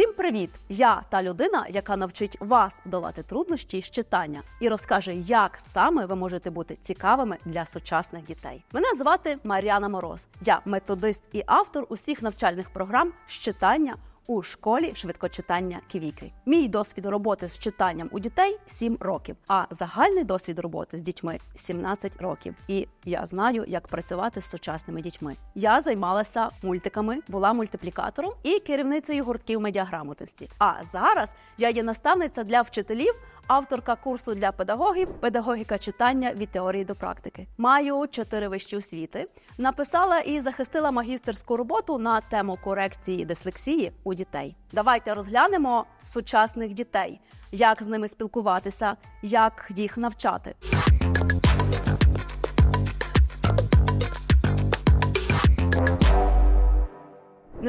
Всім привіт! Я та людина, яка навчить вас долати труднощі з читання і розкаже, як саме ви можете бути цікавими для сучасних дітей. Мене звати Мар'яна Мороз. Я методист і автор усіх навчальних програм з читання. У школі швидкочитання Квіки. Мій досвід роботи з читанням у дітей 7 років, а загальний досвід роботи з дітьми 17 років. І я знаю, як працювати з сучасними дітьми. Я займалася мультиками, була мультиплікатором і керівницею гуртків медіаграмотності. А зараз я є наставниця для вчителів. Авторка курсу для педагогів педагогіка читання від теорії до практики. Маю чотири вищі освіти. Написала і захистила магістерську роботу на тему корекції дислексії у дітей. Давайте розглянемо сучасних дітей, як з ними спілкуватися, як їх навчати.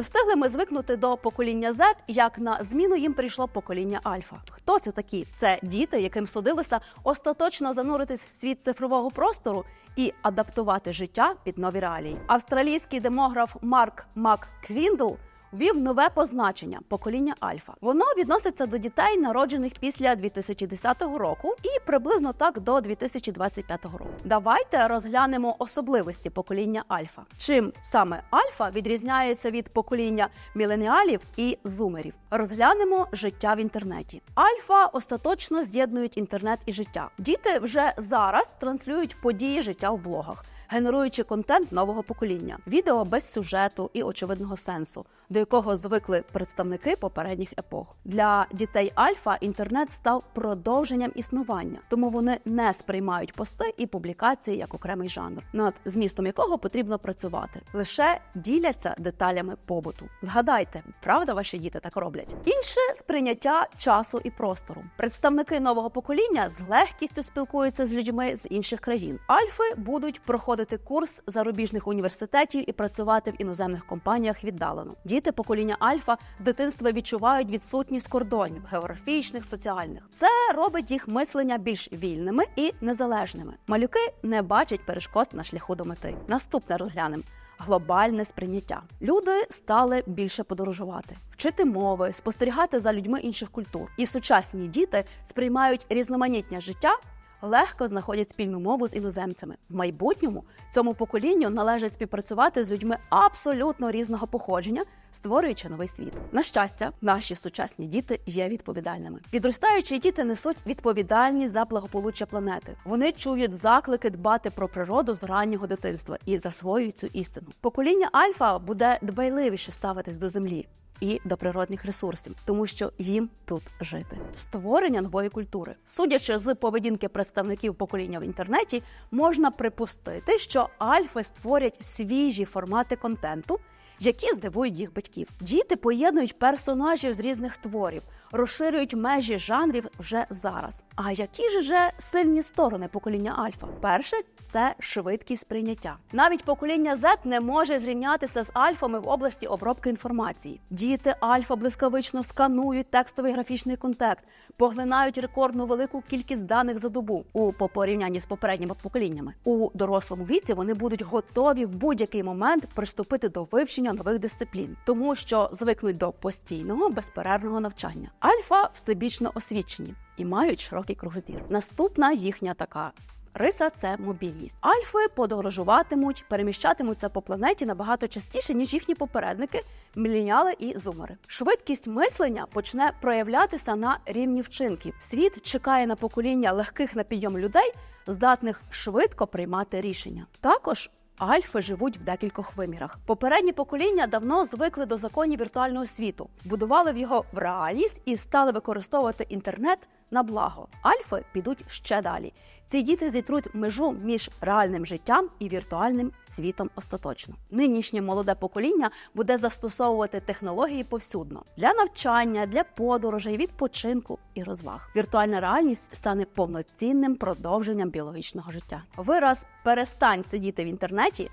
Не встигли ми звикнути до покоління Z, як на зміну їм прийшло покоління Альфа. Хто це такі? Це діти, яким судилося остаточно зануритись в світ цифрового простору і адаптувати життя під нові реалії. Австралійський демограф Марк МакКвіндл ввів нове позначення покоління Альфа. Воно відноситься до дітей, народжених після 2010 року, і приблизно так до 2025 року. Давайте розглянемо особливості покоління Альфа. Чим саме Альфа відрізняється від покоління міленіалів і зумерів? Розглянемо життя в інтернеті. Альфа остаточно з'єднують інтернет і життя. Діти вже зараз транслюють події життя в блогах генеруючи контент нового покоління, відео без сюжету і очевидного сенсу, до якого звикли представники попередніх епох. Для дітей Альфа інтернет став продовженням існування, тому вони не сприймають пости і публікації як окремий жанр, над змістом якого потрібно працювати, лише діляться деталями побуту. Згадайте, правда, ваші діти так роблять. Інше сприйняття часу і простору. Представники нового покоління з легкістю спілкуються з людьми з інших країн. Альфи будуть проходити курс зарубіжних університетів і працювати в іноземних компаніях віддалено. Діти покоління Альфа з дитинства відчувають відсутність кордонів географічних, соціальних. Це робить їх мислення більш вільними і незалежними. Малюки не бачать перешкод на шляху до мети. Наступне розглянемо. Глобальне сприйняття. Люди стали більше подорожувати, вчити мови, спостерігати за людьми інших культур. І сучасні діти сприймають різноманітне життя легко знаходять спільну мову з іноземцями. В майбутньому цьому поколінню належить співпрацювати з людьми абсолютно різного походження, створюючи новий світ. На щастя, наші сучасні діти є відповідальними. Підростаючі діти несуть відповідальність за благополуччя планети. Вони чують заклики дбати про природу з раннього дитинства і засвоюють цю істину. Покоління Альфа буде дбайливіше ставитись до землі і до природних ресурсів, тому що їм тут жити. Створення нової культури, судячи з поведінки представників покоління в інтернеті, можна припустити, що альфи створять свіжі формати контенту. Які здивують їх батьків. Діти поєднують персонажів з різних творів, розширюють межі жанрів вже зараз. А які ж вже сильні сторони покоління Альфа? Перше це швидкість сприйняття. Навіть покоління Z не може зрівнятися з альфами в області обробки інформації. Діти альфа блискавично сканують текстовий графічний контекст, поглинають рекордну велику кількість даних за добу у порівнянні з попередніми поколіннями. У дорослому віці вони будуть готові в будь-який момент приступити до вивчення нових дисциплін, тому що звикнуть до постійного безперервного навчання. Альфа всебічно освічені і мають широкий кругозір. Наступна їхня така Риса це мобільність. Альфи подорожуватимуть, переміщатимуться по планеті набагато частіше, ніж їхні попередники, міленіали і зумери. Швидкість мислення почне проявлятися на рівні вчинків. Світ чекає на покоління легких на підйом людей, здатних швидко приймати рішення. Також Альфи живуть в декількох вимірах. Попередні покоління давно звикли до законів віртуального світу, будували в його в реальність і стали використовувати інтернет на благо. Альфи підуть ще далі. Ці діти зітруть межу між реальним життям і віртуальним світом остаточно. Нинішнє молоде покоління буде застосовувати технології повсюдно для навчання, для подорожей, відпочинку і розваг. Віртуальна реальність стане повноцінним продовженням біологічного життя. Вираз перестань сидіти в інтернеті.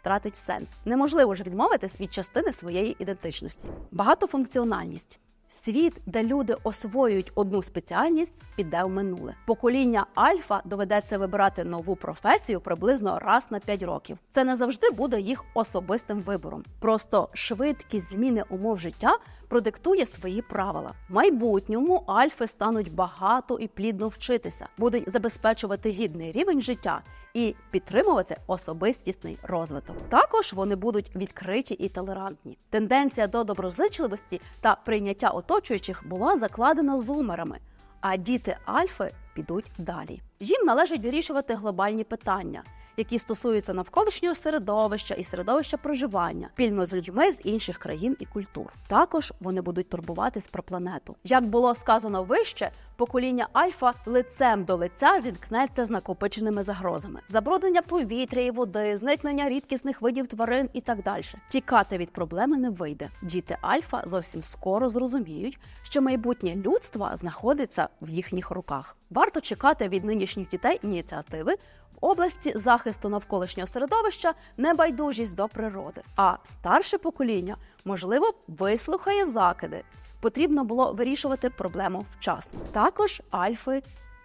Втратить сенс. Неможливо ж відмовитись від частини своєї ідентичності. Багатофункціональність. Світ, де люди освоюють одну спеціальність, піде в минуле. Покоління Альфа доведеться вибирати нову професію приблизно раз на 5 років. Це не завжди буде їх особистим вибором. Просто швидкість зміни умов життя продиктує свої правила. В майбутньому альфи стануть багато і плідно вчитися, будуть забезпечувати гідний рівень життя і підтримувати особистісний розвиток. Також вони будуть відкриті і толерантні. Тенденція до доброзичливості та прийняття оточуючих була закладена зумерами, а діти альфи підуть далі. Їм належить вирішувати глобальні питання. Які стосуються навколишнього середовища і середовища проживання спільно з людьми з інших країн і культур. Також вони будуть турбуватись про планету. Як було сказано вище, покоління Альфа лицем до лиця зіткнеться з накопиченими загрозами: забруднення повітря і води, зникнення рідкісних видів тварин і так далі. Тікати від проблеми не вийде. Діти Альфа зовсім скоро зрозуміють, що майбутнє людства знаходиться в їхніх руках. Варто чекати від нинішніх дітей ініціативи області захисту навколишнього середовища, небайдужість до природи. А старше покоління, можливо, вислухає закиди. Потрібно було вирішувати проблему вчасно. Також альфи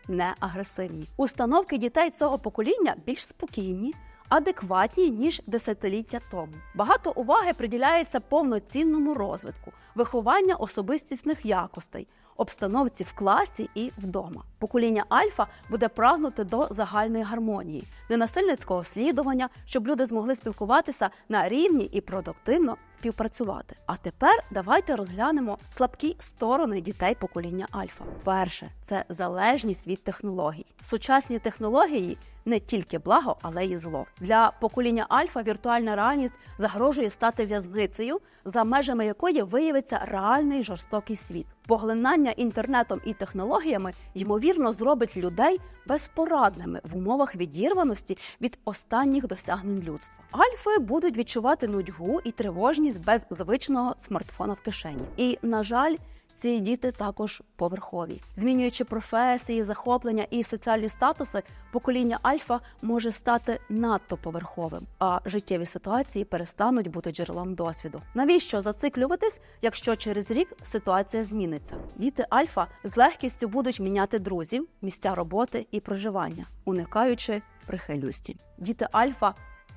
не агресивні. Установки дітей цього покоління більш спокійні. Адекватні ніж десятиліття тому. Багато уваги приділяється повноцінному розвитку, виховання особистісних якостей, обстановці в класі і вдома. Покоління Альфа буде прагнути до загальної гармонії, ненасильницького слідування, щоб люди змогли спілкуватися на рівні і продуктивно співпрацювати. А тепер давайте розглянемо слабкі сторони дітей покоління Альфа. Перше це залежність від технологій. Сучасні технології не тільки благо, але й зло. Для покоління Альфа віртуальна реальність загрожує стати в'язницею, за межами якої виявиться реальний жорстокий світ. Поглинання інтернетом і технологіями ймовірно зробить людей безпорадними в умовах відірваності від останніх досягнень людства. Альфи будуть відчувати нудьгу і тривожність без звичного смартфона в кишені. І, на жаль, ці діти також поверхові. Змінюючи професії, захоплення і соціальні статуси, покоління Альфа може стати надто поверховим, а життєві ситуації перестануть бути джерелом досвіду. Навіщо зациклюватись, якщо через рік ситуація зміниться? Діти Альфа з легкістю будуть міняти друзів, місця роботи і проживання, уникаючи прихильності. Діти Альфа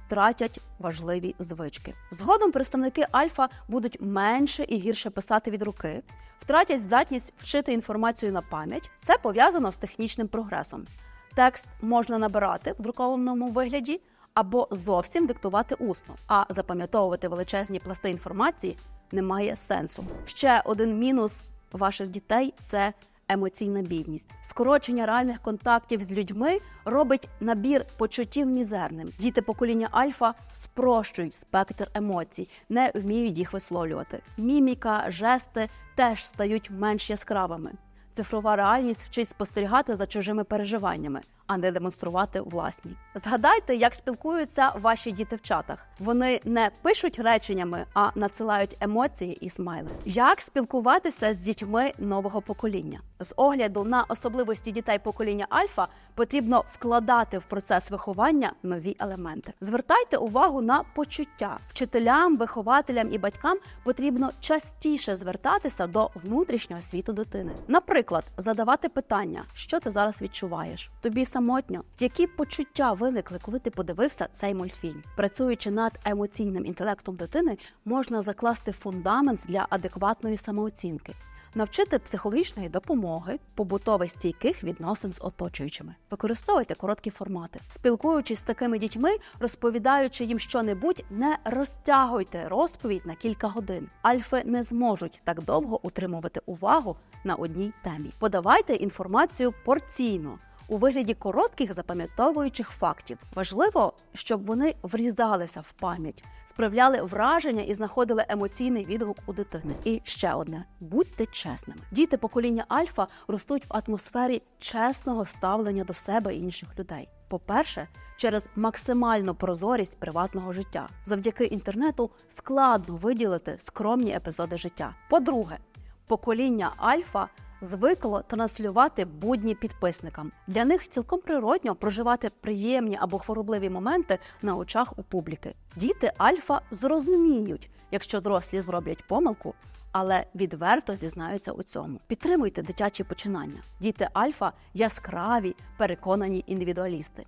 втратять важливі звички. Згодом представники Альфа будуть менше і гірше писати від руки, втратять здатність вчити інформацію на пам'ять. Це пов'язано з технічним прогресом. Текст можна набирати в друкованому вигляді або зовсім диктувати усно, а запам'ятовувати величезні пласти інформації немає сенсу. Ще один мінус ваших дітей це емоційна бідність. Скорочення реальних контактів з людьми робить набір почуттів мізерним. Діти покоління Альфа спрощують спектр емоцій, не вміють їх висловлювати. Міміка, жести теж стають менш яскравими. Цифрова реальність вчить спостерігати за чужими переживаннями, а не демонструвати власні. Згадайте, як спілкуються ваші діти в чатах. Вони не пишуть реченнями, а надсилають емоції і смайли. Як спілкуватися з дітьми нового покоління? З огляду на особливості дітей покоління Альфа потрібно вкладати в процес виховання нові елементи. Звертайте увагу на почуття. Вчителям, вихователям і батькам потрібно частіше звертатися до внутрішнього світу дитини. Наприклад, задавати питання, що ти зараз відчуваєш? Тобі самотньо, які почуття виникли, коли ти подивився цей мультфільм? Працюючи над емоційним інтелектом дитини, можна закласти фундамент для адекватної самооцінки. Навчити психологічної допомоги, побутових стійких відносин з оточуючими. Використовуйте короткі формати. Спілкуючись з такими дітьми, розповідаючи їм щонебудь, не розтягуйте розповідь на кілька годин. Альфи не зможуть так довго утримувати увагу на одній темі. Подавайте інформацію порційно. У вигляді коротких запам'ятовуючих фактів важливо, щоб вони врізалися в пам'ять, справляли враження і знаходили емоційний відгук у дитини. І ще одне: будьте чесними. Діти покоління Альфа ростуть в атмосфері чесного ставлення до себе і інших людей. По-перше, через максимальну прозорість приватного життя. Завдяки інтернету складно виділити скромні епізоди життя. По-друге, покоління Альфа звикло транслювати будні підписникам. Для них цілком природньо проживати приємні або хворобливі моменти на очах у публіки. Діти Альфа зрозуміють, якщо дорослі зроблять помилку. Але відверто зізнаються у цьому. Підтримуйте дитячі починання. Діти Альфа яскраві, переконані індивідуалісти.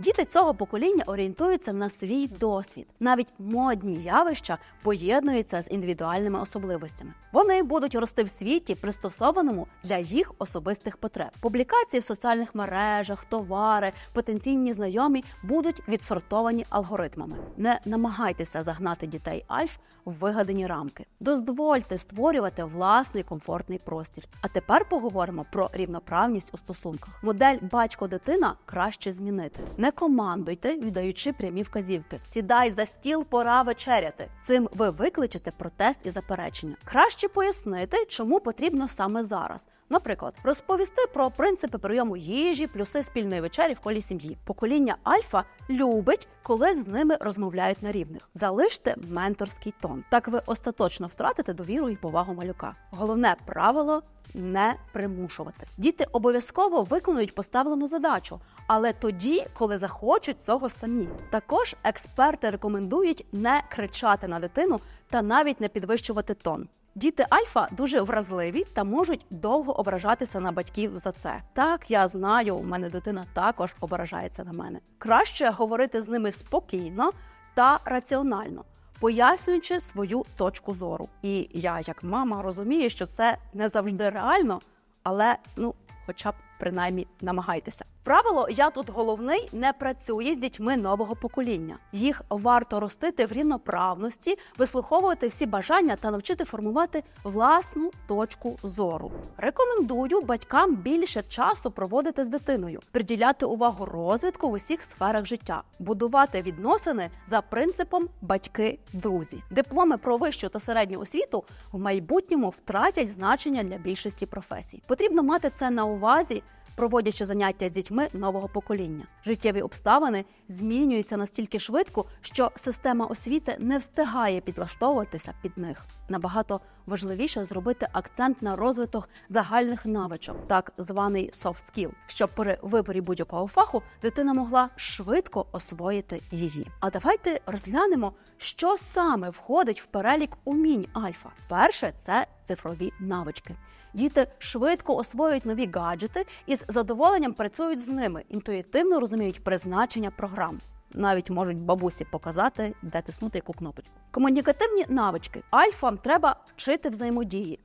Діти цього покоління орієнтуються на свій досвід. Навіть модні явища поєднуються з індивідуальними особливостями. Вони будуть рости в світі, пристосованому для їх особистих потреб. Публікації в соціальних мережах, товари, потенційні знайомі будуть відсортовані алгоритмами. Не намагайтеся загнати дітей альф в вигадані рамки. Дозвольте створювати власний комфортний простір. А тепер поговоримо про рівноправність у стосунках. Модель батько-дитина краще змінити. Не командуйте, віддаючи прямі вказівки. Сідай за стіл, пора вечеряти. Цим ви викличете протест і заперечення. Краще пояснити, чому потрібно саме зараз. Наприклад, розповісти про принципи прийому їжі, плюси спільної вечері в колі сім'ї. Покоління Альфа любить, коли з ними розмовляють на рівних. Залиште менторський тон. Так ви остаточно втратите довіру і повагу малюка. Головне правило не примушувати. Діти обов'язково виконують поставлену задачу, але тоді, коли захочуть цього самі. Також експерти рекомендують не кричати на дитину та навіть не підвищувати тон. Діти альфа дуже вразливі та можуть довго ображатися на батьків за це. Так, я знаю, у мене дитина також ображається на мене. Краще говорити з ними спокійно та раціонально, пояснюючи свою точку зору. І я, як мама, розумію, що це не завжди реально, але ну, хоча б принаймні намагайтеся. Правило я тут головний не працює з дітьми нового покоління. Їх варто ростити в рівноправності, вислуховувати всі бажання та навчити формувати власну точку зору. Рекомендую батькам більше часу проводити з дитиною, приділяти увагу розвитку в усіх сферах життя, будувати відносини за принципом батьки-друзі. Дипломи про вищу та середню освіту в майбутньому втратять значення для більшості професій. Потрібно мати це на увазі проводячи заняття з дітьми нового покоління. Життєві обставини змінюються настільки швидко, що система освіти не встигає підлаштовуватися під них. Набагато важливіше зробити акцент на розвиток загальних навичок, так званий soft skill, щоб при виборі будь-якого фаху дитина могла швидко освоїти її. А давайте розглянемо, що саме входить в перелік умінь альфа. Перше це цифрові навички. Діти швидко освоюють нові гаджети і з задоволенням працюють з ними, інтуїтивно розуміють призначення програм. Навіть можуть бабусі показати, де тиснути яку кнопочку. Комунікативні навички альфам треба вчити взаємодії,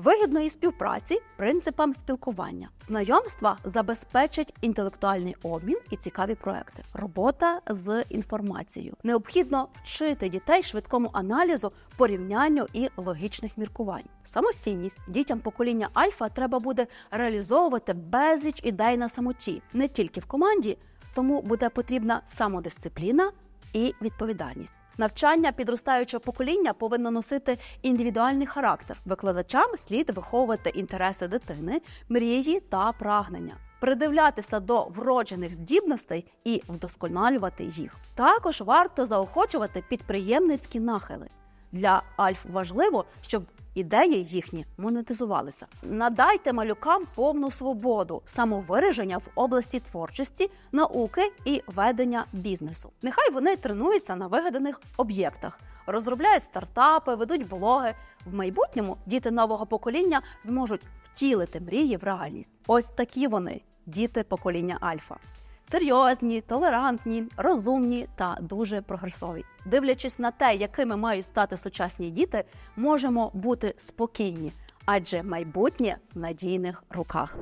вигідної співпраці, принципам спілкування. Знайомства забезпечать інтелектуальний обмін і цікаві проекти. Робота з інформацією. Необхідно вчити дітей швидкому аналізу, порівнянню і логічних міркувань. Самостійність дітям покоління альфа треба буде реалізовувати безліч ідей на самоті, не тільки в команді, тому буде потрібна самодисципліна і відповідальність. Навчання підростаючого покоління повинно носити індивідуальний характер. Викладачам слід виховувати інтереси дитини, мрії та прагнення, придивлятися до вроджених здібностей і вдосконалювати їх. Також варто заохочувати підприємницькі нахили. Для Альф важливо, щоб ідеї їхні монетизувалися. Надайте малюкам повну свободу, самовираження в області творчості, науки і ведення бізнесу. Нехай вони тренуються на вигаданих об'єктах, розробляють стартапи, ведуть блоги. В майбутньому діти нового покоління зможуть втілити мрії в реальність. Ось такі вони, діти покоління Альфа. Серйозні, толерантні, розумні та дуже прогресові. Дивлячись на те, якими мають стати сучасні діти, можемо бути спокійні, адже майбутнє в надійних руках.